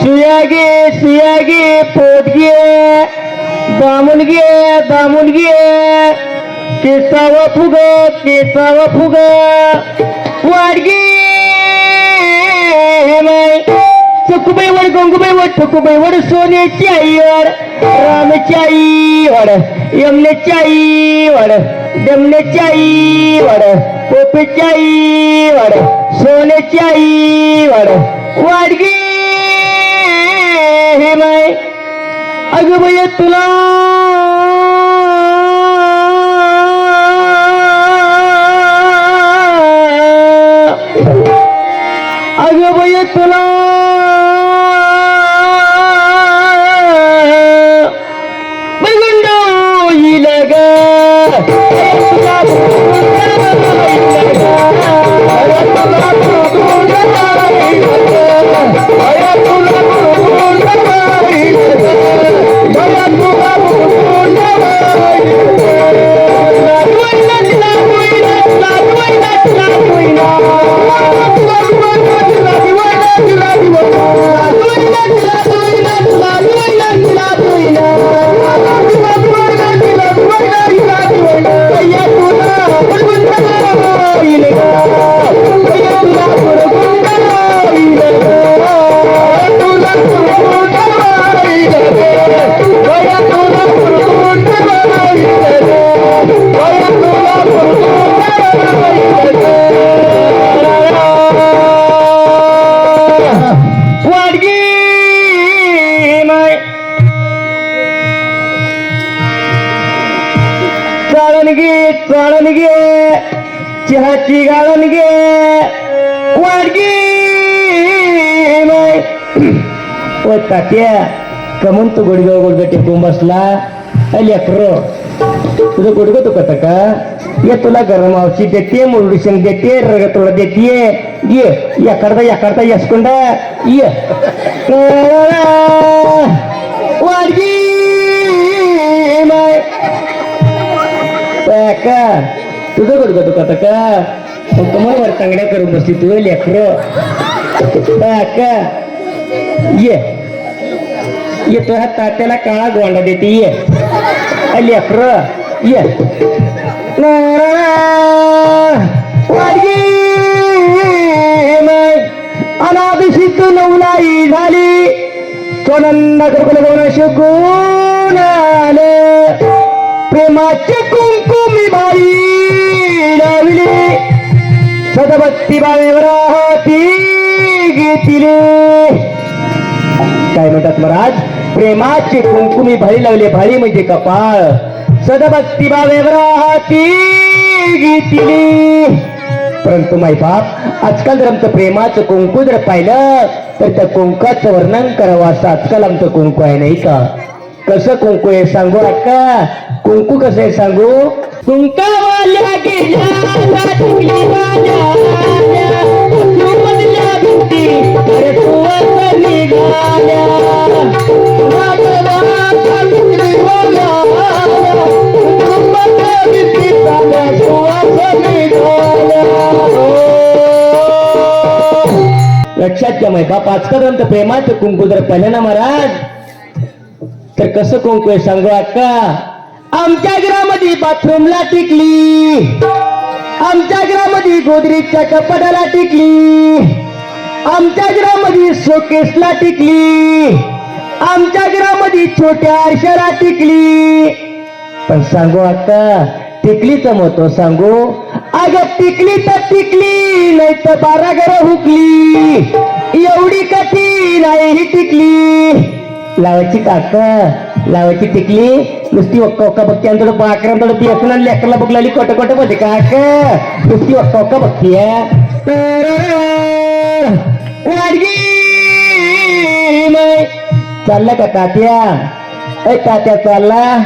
सुया सुयागे सुया घे पोट घे दामून घे दामून घे केसाव फुग केसाव फुग वाडगे माय. चकुबाई वड गंगूबाई वड सोन्याची आई वड आई वड यमनेची आई वड दमनेची आई वड पोपेची आई वड सोन्याची आई वड वाडगे हे माय अगं तुला चहाची घे वाडगी. माय ओ तात्या कमून तू गुडघं गुडघं टेकून बसला. लेकर तुझं गुडघं तू कत का? ये तुला गरम औषध देते मुरडीशन देते रग तुला देते. ये याकडता याकडता यसकुंडा. ये. वाडगी. माय का? तुझं गुडघं तू का मग तुम्हाला वर तांगड्या करून बसली तू लेकर. का? ये. तो ह्या तात्याला काळा गोंडा देते ये. लेकर. ये. अनाभिषिक नवलाई झाली. सोनंदा गुरुकुल शिकून आले. प्रेमाचे कुंकुमी बाई. लावली सदभक्ती बाळेवर हाती घेतली काय म्हणतात महाराज? प्रेमाची कुंकुमी भाळी लावले भाळी म्हणजे कपाळ. सदभक्ती बावेवर हाती घेतली परंतु माय बाप आजकाल जर आमचं प्रेमाचं कुंकू जर पाहिलं तर त्या कुंकाचं वर्णन करावं असं आजकाल आमचं कुंकू आहे नाही का? कसं कुंकू आहे सांगू अक्का कुंकू कसं आहे सांगू? कुंकवाल्या गेल्या लक्षात घ्या माहिती बाप आजकाल प्रेमाचं कुंकू जर पाहिलं ना महाराज तर कसं कुंकू आहे सांगू अक्का? आमच्या घरामध्ये बाथरूमला टिकली. आमच्या घरामध्ये गोदरीच्या कपाटाला टिकली. आमच्या घरामध्ये शोकेसला टिकली. आमच्या घरामध्ये छोट्या आरशाला टिकली. पण सांगू अक्का टिकलीचं महत्त्व सांगू? अगं टिकली तर टिकली नाही तर बारा घर हुकली. एवढी कठी नाही ही टिकली. लावायची काका लावायची टिकली. नुसती वक्का बघती पाकरांतड ती असून आणि लेकरला बघ लागली कोट कोट बघते का नुसती वक्का वक्का बघती चालला का तात्या? ऐ तात्या चालला.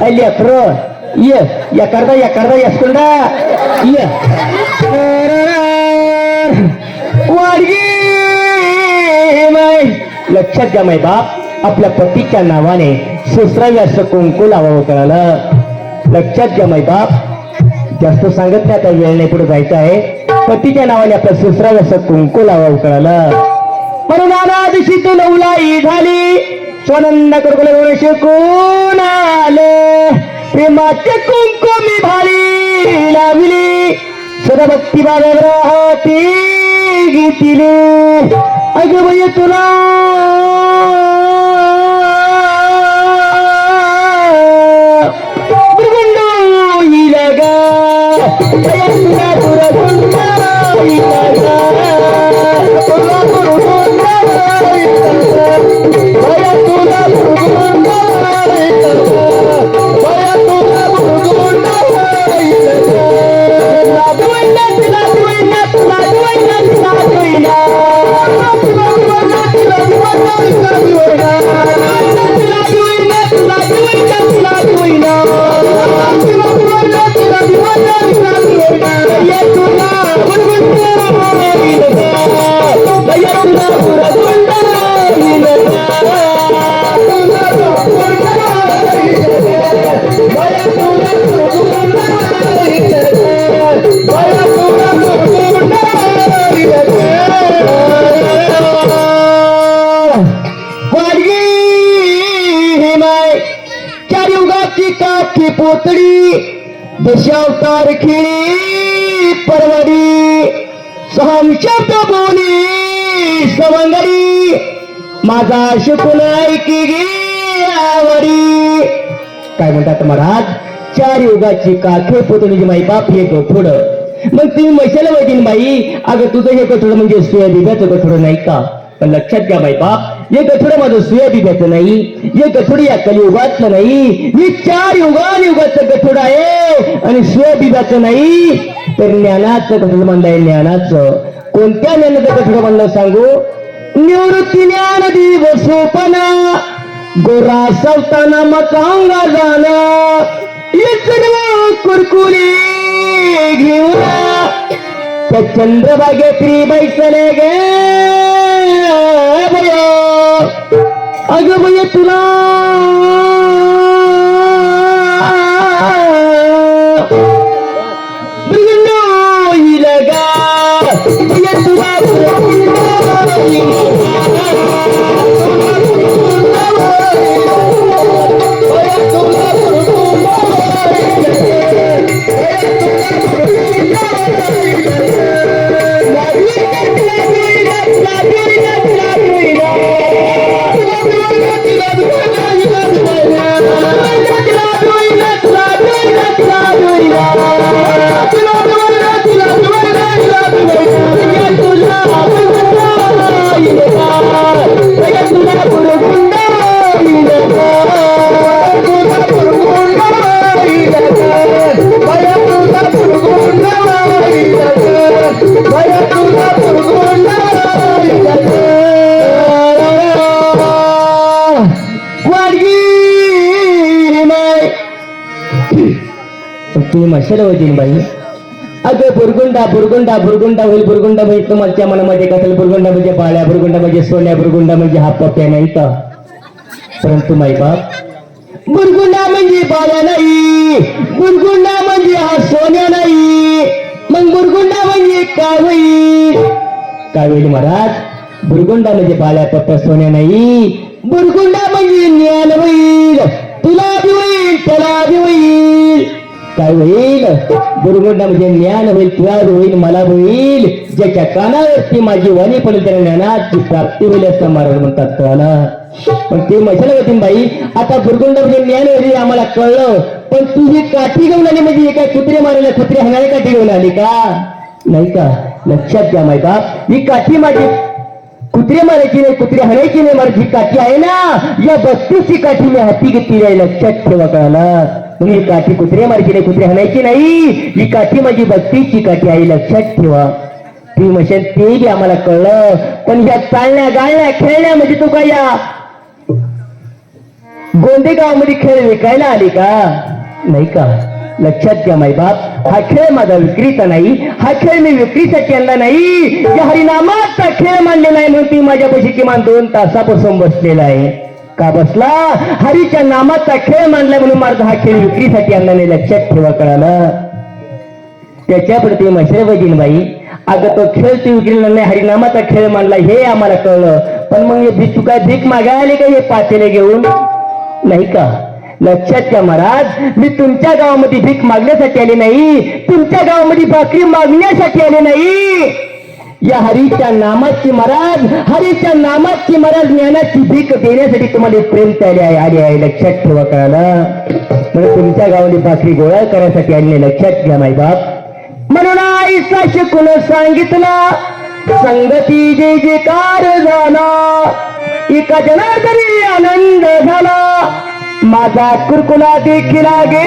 ऐ लेकर ये. यकारदा यकारदा यसकुंडा ये. वाडगी! लक्षात द्या माय बाप. आपल्या पतीच्या नावाने सुसरावी असं कुंकू लावावं कळालं. लक्षात घ्या माय बाप. जास्त सांगत नाही आता वेळ नाही पुढे जायचं आहे. पतीच्या नावाने आपल्या सुसराला असं कुंकू लावावं कळालं. म्हणून नाना दिवशी तू लवलाई झाली. स्वनंद कुरकुल शिकून आले. प्रेमाचे कुंकू मी भारी लावली. सदभक्ती बाबाती गीतिले. अगं तुला तुला बुरगुंडा की पोतड़ी दशावतार खेड़ी शब्द बोली सवंगडी माझा शिकून ऐकी आवडी. काय म्हणतात महाराज? चार युगाची काखे पुतणीची माई बाप हे गठोड मग तुम्ही म्हशाला माहिती बाई अगं तुझं हे कठोड म्हणजे सोयाबिब्याचं कठोड नाही का? पण लक्षात घ्या बाई बाप हे गठोड माझं सोयाबिब्याचं नाही हे गठोड या कलियुगातलं नाही हे चार युगान युगाचं गठोड आहे आणि सोयाबिब्याचं नाही. तर ज्ञानाचं गठोड म्हणलंय ज्ञानाचं. कोणत्या ज्ञानाचं गठोड म्हणलं सांगू? निवृत्ती ज्ञान दिवसोपना गोरा सवताना मकांगा जाणं सर्व कुरकुरी घेऊन त्या चंद्रबागेत्री बैसले गे बया अग बय तुला तुम्ही मशाला बाई अगं बुरगुंडा बुरगुंडा बुरगुंडा होईल बुरगुंडा म्हणजे होईल तुमच्या मनामध्ये कसेल बुरगुंडा म्हणजे पाळ्या बुरगुंडा म्हणजे सोन्या बुरगुंडा म्हणजे हा पप्या नाही का? परंतु माई बाप बुरगुंडा म्हणजे पाळ्या नाही बुरगुंडा म्हणजे हा सोन्या नाही मग बुरगुंडा म्हणजे काय होईल काय होईल महाराज बुरगुंडा म्हणजे पाळ्या पप्प्या सोन्या नाही बुरगुंडा म्हणजे ज्ञान होईल तुला बी होईल त्याला बी होईल. काय होईल? गुरुगुंडा म्हणजे ज्ञान होईल तुला होईल मला होईल. ज्याच्या कानावरती माझी वाणी पडेल त्या ज्ञानाची प्राप्ती होईल असं महाराज म्हणतात कळाला पण ते म्हणाल होती बाई आता गुरुगुंडा म्हणजे ज्ञान होईल आम्हाला कळलं. पण तू ही काठी घेऊन आली म्हणजे काय कुत्रे मारायला कुत्रे हाणारी काठी घेऊन आली का? नाही का? लक्षात घ्या माहिती ही काठी माझी कुत्रे मारायची नाही कुत्रे हाणायची नाही माझी काठी आहे ना? या बत्तीसची काठी मी हाती घेतली आहे लक्षात ठेवा कळाला. मग ही काठी कुत्रे मारायची नाही कुत्रे हाणायची नाही. ही काठी माझी बत्तीसची काठी आई लक्षात ठेवा. ती मशीन ते बी आम्हाला कळलं. पण ह्या चालण्या गाळण्या खेळण्या म्हणजे तू काय या? गोंदेगावमध्ये खेळ विकायला आली का? नाही का? लक्षात घ्या माई बाप. हा खेळ माझा विक्रीचा नाही. हा खेळ मी विक्रीसाठी आणला नाही. या हरिनामाचा खेळ मानलेला आहे म्हणून ती माझ्यापाशी किमान दोन तासापासून बसलेला आहे. का बसला? हरीच्या नामाचा खेळ मांडला म्हणून माझा हा खेळ विक्रीसाठी आणला नाही लक्षात ठेवा कळालं. त्याच्याप्रती मशरफ बाई अगं तो खेळ तू विक्रीला नाही हरिनामाचा खेळ मांडला हे आम्हाला कळलं. पण मग हे भीक काय भीक मागायला का हे पातेले घेऊन? नाही का? लक्षात घ्या महाराज मी तुमच्या गावामध्ये भीक मागण्यासाठी आले नाही तुमच्या गावामध्ये भाकरी मागण्यासाठी आले नाही. या हरीच्या नामाची महाराज हरीच्या नामाची महाराज ज्ञानाची भीक देण्यासाठी तुम्हाला प्रेम आले आहे आले आहे लक्षात ठेवा कळालं. म्हणजे तुमच्या गावामध्ये भाकरी गोळा करण्यासाठी आणले लक्षात घ्या माय बाप. म्हणून आईचा शिकून सांगितलं संगती जे जे कार झाला एका जनार्दनी आनंद झाला. माझा कुरकुला देखील गे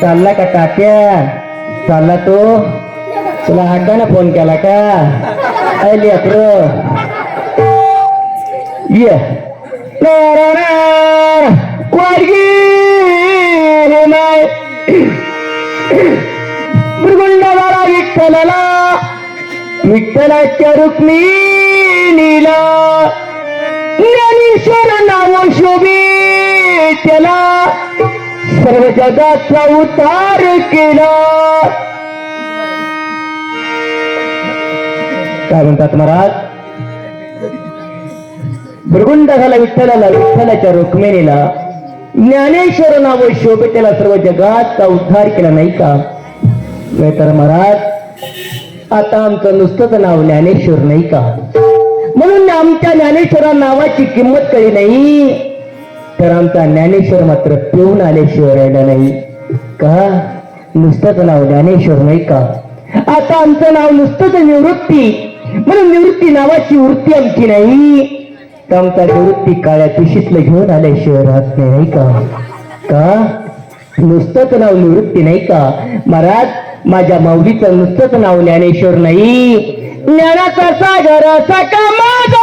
चालला का टाक्या चालला तो तुला हक्कानं फोन केला का अय लेकरं. ये वाडगी विठ्ठलाच्या रुक्मिणीला ज्ञानेश्वर नाव शोभे त्याला सर्व जगाचा उतार केला. काय म्हणतात महाराज? भृगुंड झाला विठ्ठलाला विठ्ठलाच्या रुक्मिणीला. ज्ञानेश्वर नाव शोभे त्याला सर्व जगाचा उद्धार केला नाही का? नाही तर महाराज आता आमचं नुसतंच नाव ज्ञानेश्वर नाही का? म्हणून आमच्या ज्ञानेश्वरा नावाची किंमत कळी नाही. तर आमचा ज्ञानेश्वर मात्र पिऊन आल्याशिवाय राहिला नाही. का? नुसतंच नाव ज्ञानेश्वर नाही का? आता आमचं नाव नुसतंच निवृत्ती. म्हणून निवृत्ती नावाची वृत्ती आमची नाही. तर आमचा निवृत्ती काळ्या पिशीतलं घेऊन आल्याशिवाय राहत नाही नाही का? का? नुसतंच नाव निवृत्ती नाही का? महाराज माझ्या माऊलीचं नुसतंच नाव ज्ञानेश्वर नाही. ज्ञानाचा सागर सका माझा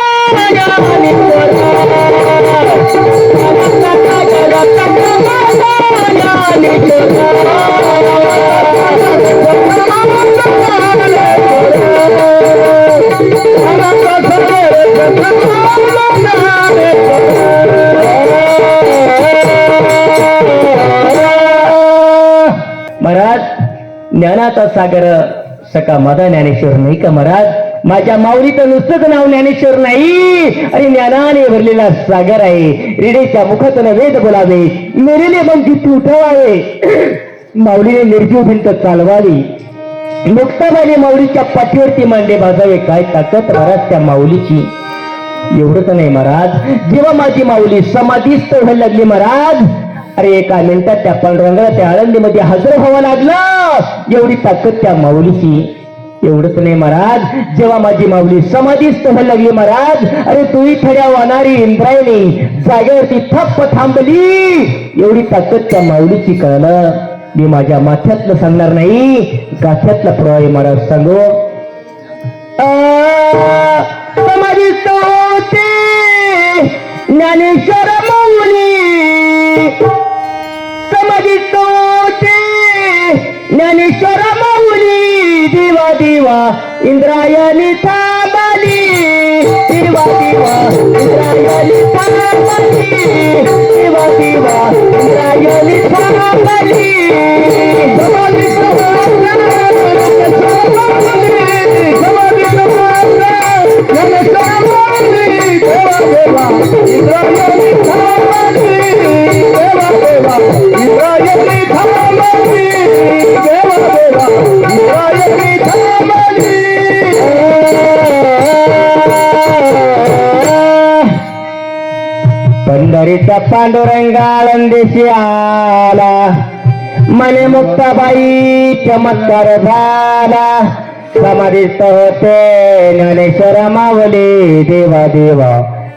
महाराज ज्ञानाचा सागर सका माझा ज्ञानेश्वर नाही का महाराज? माझ्या माऊलीचं नुसतंच नाव ज्ञानेश्वर नाही. आणि ज्ञानाने भरलेला सागर आहे. रेडेच्या मुखातून वेद बोलावे. मेरेले बंदी उठवावे माऊलीने निर्जीव भिंत चालवावी. मुक्ताबाईने माऊलीच्या पाठीवरती मांडे भाजावे काय ताकद महाराज त्या माऊलीची? एवढंच नाही महाराज. जेव्हा माझी माऊली समाधीस्थ व्हायला लागली महाराज अरे एका मिनिटात त्या पांडुरंगाला त्या आळंदीमध्ये हजर व्हावं लागलं. एवढी ताकद त्या माऊलीची. एवढंच नाही महाराज. जेव्हा माझी माऊली समाधीच व्हायला लागली महाराज अरे तुही थड्या वाहणारी इंद्रायणी. जागेवरती थप्प थांबली. एवढी ताकद त्या माऊलीची कळलं. मी माझ्या माथ्यातलं सांगणार नाही. गाथ्यातला प्रवाही महाराज सांगो. समाधी होते. ज्ञानेश्वर हिरवा दिवा इंद्रायणी थांबली हिरवा दिवा इंद्रायणी थांबली हिरवा दिवा इंद्रायणी थांबली पंढरीचा पांडुरंगा आला मने मुक्ताबाई चमत्कार झाला समाधीस्त होते. ज्ञानेश्वर मावली देवा देवा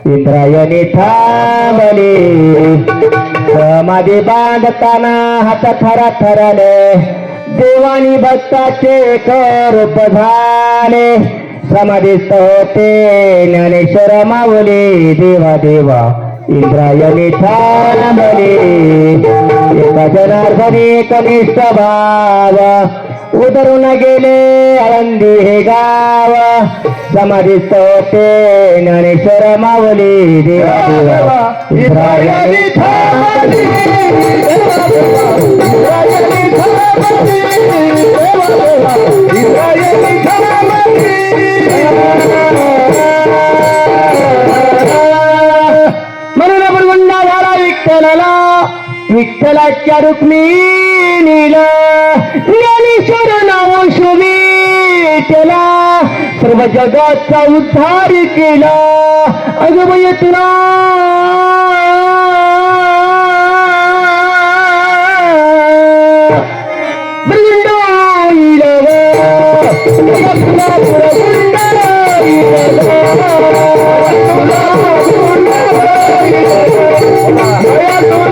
इंद्रायणी थांबले समाधी बांधताना हात थरा थराले देवानी भक्ताचे करूप झाले समाधीस्त होते. ज्ञानेश्वर मावले देवा देवा इंद्रायणी थांबले एका जनार्दनी कनिष्ठ भाव उतरून गेले आळंदी हे गाव समाधीस्थ होते ज्ञानेश्वर माऊली देवा देवा इंद्रायणी विठ्ठलाच्या रुक्मिणीला ज्ञानेश्वर नाव शोभेला सर्व जगाचा उद्धार केला अगमय तुला Thank you.